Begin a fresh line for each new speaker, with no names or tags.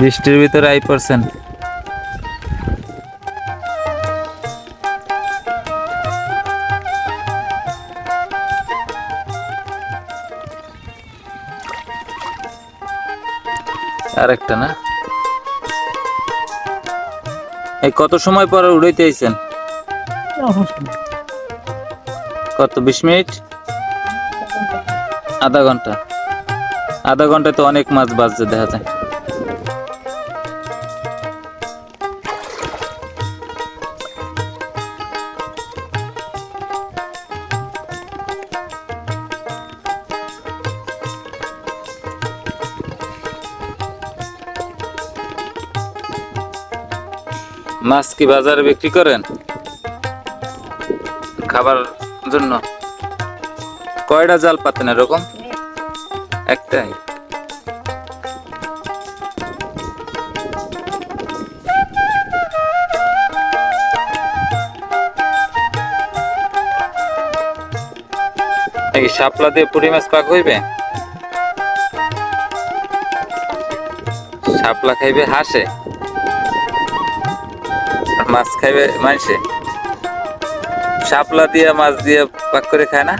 বৃষ্টির ভিতরে আই পড়ছেন। আরেকটা না? এই কত সময় পরে উড়াইতে আইছেন? কত, বিশ মিনিট? আধা ঘণ্টা। আধা ঘন্টায় তো অনেক মাছ বাজছে, দেখা যায়। মাছ কি বাজারে বিক্রি করেন? খাবার জন্য। কয়টা জাল পাতেন এরকম? একটাই। এই শাপলা দিয়ে পুরি মাছ পাক হইবে? শাপলা খাইবে হাসে? মাছ খাইবে মানুষে। শাপলা দিয়ে মাছ দিয়ে পাক করে খায় না?